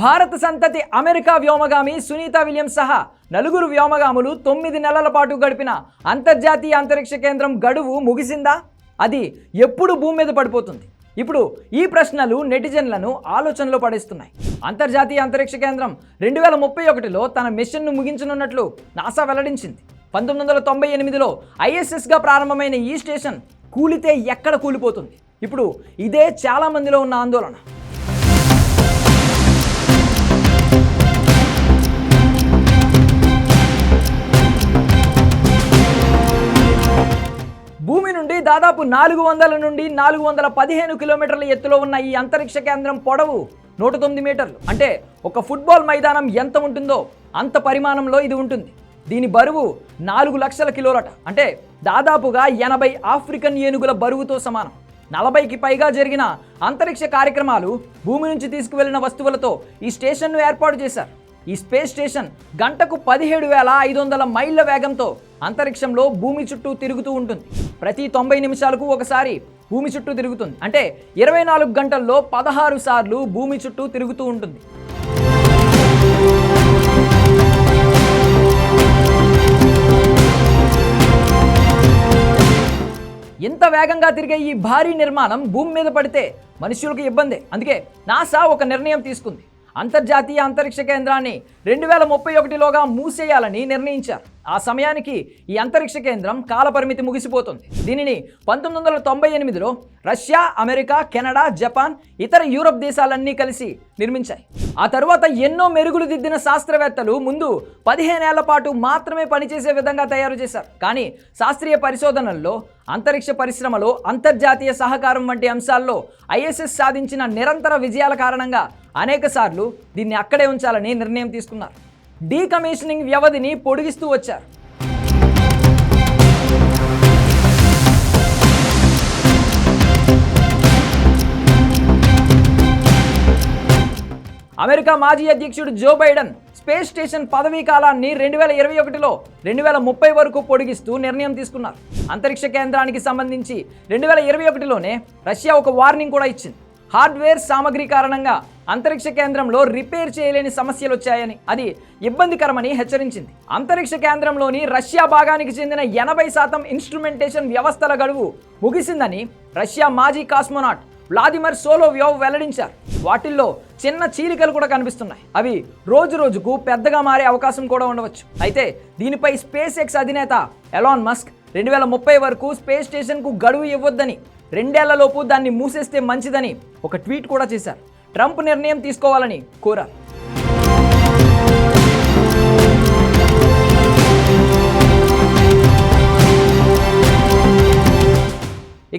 భారత సంతతి America వ్యోమగామి Sunitha Williams సహా నలుగురు వ్యోమగాములు తొమ్మిది నెలల పాటు గడిపిన అంతర్జాతీయ అంతరిక్ష కేంద్రం గడువు ముగిసిందా? అది ఎప్పుడు భూమి మీద పడిపోతుంది? ఇప్పుడు ఈ ప్రశ్నలు నెటిజన్లను ఆలోచనలో పడేస్తున్నాయి. అంతర్జాతీయ అంతరిక్ష కేంద్రం రెండు వేల ముప్పై ఒకటిలో తన మిషన్ను ముగించనున్నట్లు నాసా వెల్లడించింది. పంతొమ్మిది వందల తొంభై ఎనిమిదిలో ఐఎస్ఎస్గా ప్రారంభమైన ఈ స్టేషన్ కూలితే ఎక్కడ కూలిపోతుంది? ఇప్పుడు ఇదే చాలా మందిలో ఉన్న ఆందోళన. దాదాపు నాలుగు వందల నుండి నాలుగు వందల పదిహేను కిలోమీటర్ల ఎత్తులో ఉన్న ఈ అంతరిక్ష కేంద్రం పొడవు నూట తొమ్మిది మీటర్లు. అంటే ఒక ఫుట్బాల్ మైదానం ఎంత ఉంటుందో అంత పరిమాణంలో ఇది ఉంటుంది. దీని బరువు నాలుగు లక్షల కిలోలట. అంటే దాదాపుగా ఎనభై ఆఫ్రికన్ ఏనుగుల బరువుతో సమానం. నలభైకి పైగా జరిగిన అంతరిక్ష కార్యక్రమాలు భూమి నుంచి తీసుకువెళ్ళిన వస్తువులతో ఈ స్టేషన్ను ఏర్పాటు చేశారు. ఈ స్పేస్ స్టేషన్ గంటకు పదిహేడు వేల ఐదు వందల మైళ్ళ వేగంతో అంతరిక్షంలో భూమి చుట్టూ తిరుగుతూ ఉంటుంది. ప్రతి తొంభై నిమిషాలకు ఒకసారి భూమి చుట్టూ తిరుగుతుంది. అంటే ఇరవై నాలుగు గంటల్లో పదహారు సార్లు భూమి చుట్టూ తిరుగుతూ ఉంటుంది. ఇంత వేగంగా తిరిగే ఈ భారీ నిర్మాణం భూమి మీద పడితే మనుషులకు ఇబ్బందే. అందుకే నాసా ఒక నిర్ణయం తీసుకుంది. అంతర్జాతీయ అంతరిక్ష కేంద్రాన్ని రెండు వేల ముప్పై ఒకటిలోగా మూసేయాలని నిర్ణయించారు. ఆ సమయానికి ఈ అంతరిక్ష కేంద్రం కాలపరిమితి ముగిసిపోతుంది. దీనిని పంతొమ్మిది వందల తొంభై ఎనిమిదిలో రష్యా అమెరికా కెనడా జపాన్ ఇతర యూరప్ దేశాలన్నీ కలిసి నిర్మించాయి. ఆ తరువాత ఎన్నో మెరుగులు దిద్దిన శాస్త్రవేత్తలు ముందు పదిహేనేళ్ళ పాటు మాత్రమే పనిచేసే విధంగా తయారు చేశారు. కానీ శాస్త్రీయ పరిశోధనల్లో అంతరిక్ష పరిశ్రమలో అంతర్జాతీయ సహకారం వంటి అంశాల్లో ఐఎస్ఎస్ సాధించిన నిరంతర విజయాల కారణంగా అనేకసార్లు దీన్ని అక్కడే ఉంచాలని నిర్ణయం తీసుకున్నారు. డీకమిషనింగ్ వ్యవధిని పొడిగిస్తూ వచ్చారు. అమెరికా మాజీ అధ్యక్షుడు జో బైడెన్ స్పేస్ స్టేషన్ పదవీ కాలాన్ని రెండు వేల ఇరవై ఒకటిలో రెండు వేల ముప్పై వరకు పొడిగిస్తూ నిర్ణయం తీసుకున్నారు. అంతరిక్ష కేంద్రానికి సంబంధించి రెండు వేల ఇరవై ఒకటిలోనే రష్యా ఒక వార్నింగ్ కూడా ఇచ్చింది. హార్డ్వేర్ సామగ్రి కారణంగా అంతరిక్ష కేంద్రంలో రిపేర్ చేయలేని సమస్యలు వచ్చాయని అది ఇబ్బందికరమని హెచ్చరించింది. అంతరిక్ష కేంద్రంలోని రష్యా భాగానికి చెందిన ఎనభై శాతం ఇన్స్ట్రుమెంటేషన్ వ్యవస్థల గడువు ముగిసిందని రష్యా మాజీ కాస్మోనాట్ వ్లాదిమిర్ సోలోవ్యోవ్ వెల్లడించారు. వాటిల్లో చిన్న చీలికలు కూడా కనిపిస్తున్నాయి. అవి రోజు రోజుకు పెద్దగా మారే అవకాశం కూడా ఉండవచ్చు. అయితే దీనిపై స్పేస్ ఎక్స్ అధినేత ఎలాన్ మస్క్ రెండు వేల ముప్పై వరకు స్పేస్ స్టేషన్కు గడువు ఇవ్వొద్దని రెండేళ్ళలోపు దాన్ని మూసేస్తే మంచిదని ఒక ట్వీట్ కూడా చేశారు. ట్రంప్ నిర్ణయం తీసుకోవాలని కోరారు.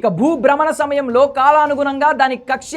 ఇక భూభ్రమణ సమయంలో కాలానుగుణంగా దాని కక్ష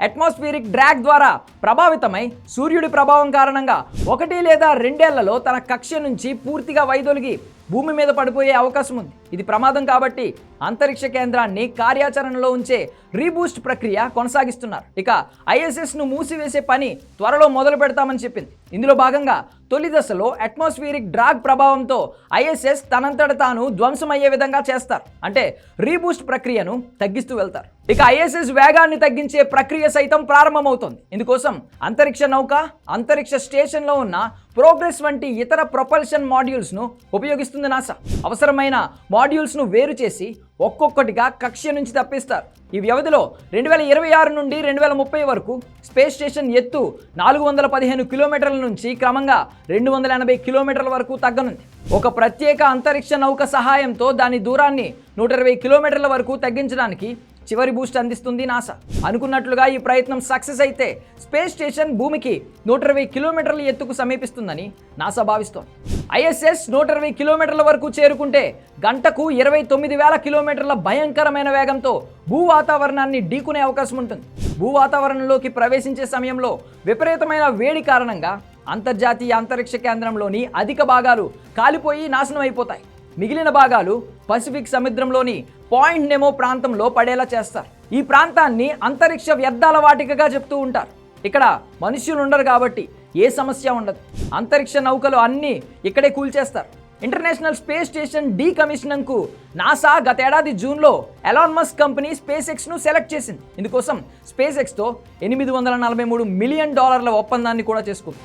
అట్మాస్ఫియరిక్ డ్రాగ్ ద్వారా ప్రభావితమై సూర్యుడి ప్రభావం కారణంగా ఒకటి లేదా రెండేళ్ళలో తన కక్ష నుంచి పూర్తిగా వైదొలిగి భూమి మీద పడిపోయే అవకాశం ఉంది. ఇది ప్రమాదం కాబట్టి అంతరిక్ష కేంద్రాన్ని కార్యాచరణలో ఉంచే రీబూస్ట్ ప్రక్రియ కొనసాగిస్తున్నారు. ఇక ఐఎస్ఎస్ను మూసివేసే పని త్వరలో మొదలు పెడతామని చెప్పింది. ఇందులో భాగంగా తొలి దశలో అట్మాస్ఫియరిక్ డ్రాగ్ ప్రభావంతో ఐఎస్ఎస్ తనంతట తాను ధ్వంసమయ్యే విధంగా చేస్తారు. అంటే రీబూస్ట్ ప్రక్రియను తగ్గిస్తూ వెళ్తారు. ఇక ఐఎస్ఎస్ వేగాన్ని తగ్గించే ప్రక్రియ సైతం ప్రారంభమవుతోంది. ఇందుకోసం అంతరిక్ష నౌక అంతరిక్ష స్టేషన్లో ఉన్న ప్రోగ్రెస్ వంటి ఇతర ప్రొపల్షన్ మాడ్యూల్స్ను ఉపయోగిస్తుంది నాసా. అవసరమైన మాడ్యూల్స్ను వేరు చేసి ఒక్కొక్కటిగా కక్ష్య నుంచి తప్పిస్తారు. ఈ వ్యవధిలో రెండు వేల ఇరవై ఆరు నుండి రెండు వేల ముప్పై వరకు స్పేస్ స్టేషన్ ఎత్తు నాలుగు వందల పదిహేను కిలోమీటర్ల నుంచి క్రమంగా రెండు వందల ఎనభై కిలోమీటర్ల వరకు తగ్గనుంది. ఒక ప్రత్యేక అంతరిక్ష నౌక సహాయంతో దాని దూరాన్ని నూట ఇరవై కిలోమీటర్ల వరకు తగ్గించడానికి చివరి బూస్ట్ అందిస్తుంది నాసా. అనుకున్నట్లుగా ఈ ప్రయత్నం సక్సెస్ అయితే స్పేస్ స్టేషన్ భూమికి నూట ఇరవై కిలోమీటర్ల ఎత్తుకు సమీపిస్తుందని నాసా భావిస్తోంది. ఐఎస్ఎస్ నూట ఇరవై కిలోమీటర్ల వరకు చేరుకుంటే గంటకు ఇరవై తొమ్మిది వేల కిలోమీటర్ల భయంకరమైన వేగంతో భూ వాతావరణాన్ని ఢీకునే అవకాశం ఉంటుంది. భూ వాతావరణంలోకి ప్రవేశించే సమయంలో విపరీతమైన వేడి కారణంగా అంతర్జాతీయ అంతరిక్ష కేంద్రంలోని అధిక భాగాలు కాలిపోయి నాశనం అయిపోతాయి. మిగిలిన భాగాలు పసిఫిక్ సముద్రంలోని పాయింట్ నెమో ప్రాంతంలో పడేలా చేస్తారు. ఈ ప్రాంతాన్ని అంతరిక్ష వ్యర్థాల వాటికగా చెప్తూ ఉంటారు. ఇక్కడ మనుష్యులు ఉండరు కాబట్టి ఏ సమస్య ఉండదు. అంతరిక్ష నౌకలు అన్నీ ఇక్కడే కూల్చేస్తారు. ఇంటర్నేషనల్ స్పేస్ స్టేషన్ డీకమిషనింగ్కు నాసా గతేడాది జూన్లో ఎలాన్ మస్క్ కంపెనీ స్పేస్ ఎక్స్ను సెలెక్ట్ చేసింది. ఇందుకోసం స్పేస్ ఎక్స్తో ఎనిమిది వందల నలభై మూడు మిలియన్ డాలర్ల ఒప్పందాన్ని కూడా చేసుకుంది.